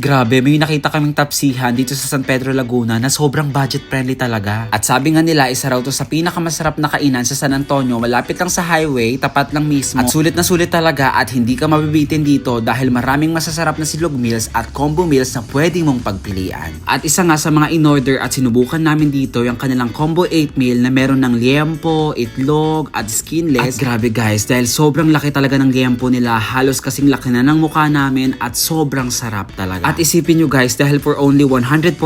Grabe, may nakita kaming tapsihan dito sa San Pedro Laguna na sobrang budget friendly talaga. At sabi nga nila, isa raw to sa pinakamasarap na kainan sa San Antonio, malapit lang sa highway, tapat lang mismo. At sulit na sulit talaga at hindi ka mabibitin dito dahil maraming masasarap na silog meals at combo meals na pwede mong pagpilian. At isa nga sa mga in-order at sinubukan namin dito yung kanilang combo 8 meal na meron ng liempo, itlog at skinless. At grabe guys, dahil sobrang laki talaga ng liempo nila, halos kasing laki na ng mukha namin at sobrang sarap talaga. Isipin nyo guys, dahil for only 145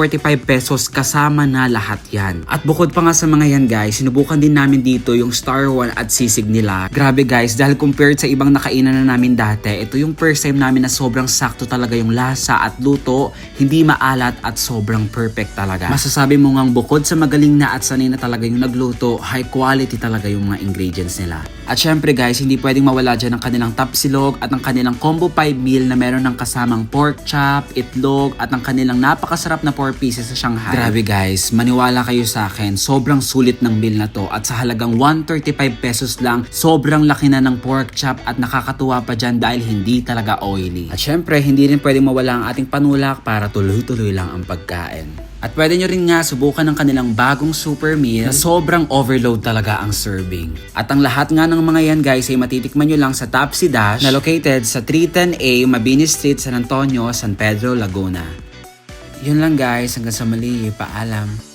pesos kasama na lahat yan. At bukod pa nga sa mga yan guys, sinubukan din namin dito yung Star One at sisig nila. Grabe guys, dahil compared sa ibang nakainan na namin dati, ito yung first time namin na sobrang sakto talaga yung lasa at luto, hindi maalat at sobrang perfect talaga. Masasabi mo ngang bukod sa magaling na at sanay na talaga yung nagluto, high quality talaga yung mga ingredients nila. At syempre guys, hindi pwedeng mawala dyan ang kanilang tapsilog at ang kanilang combo 5 meal na meron ng kasamang pork chop, itlog at ang kanilang napakasarap na 4 pieces sa Shanghai. Grabe guys, maniwala kayo sa akin, sobrang sulit ng meal na to at sa halagang 135 pesos lang, sobrang laki na ng pork chop at nakakatuwa pa dyan dahil hindi talaga oily. At syempre, hindi rin pwedeng mawala ang ating panulak para tuloy-tuloy lang ang pagkain. At pwede nyo rin nga subukan ng kanilang bagong super meal na sobrang overload talaga ang serving. At ang lahat nga ng mga yan guys ay matitikman nyo lang sa Tapsi Dash na located sa 310A Mabini Street, San Antonio, San Pedro, Laguna. Yun lang guys, hanggang sa mali, paalam.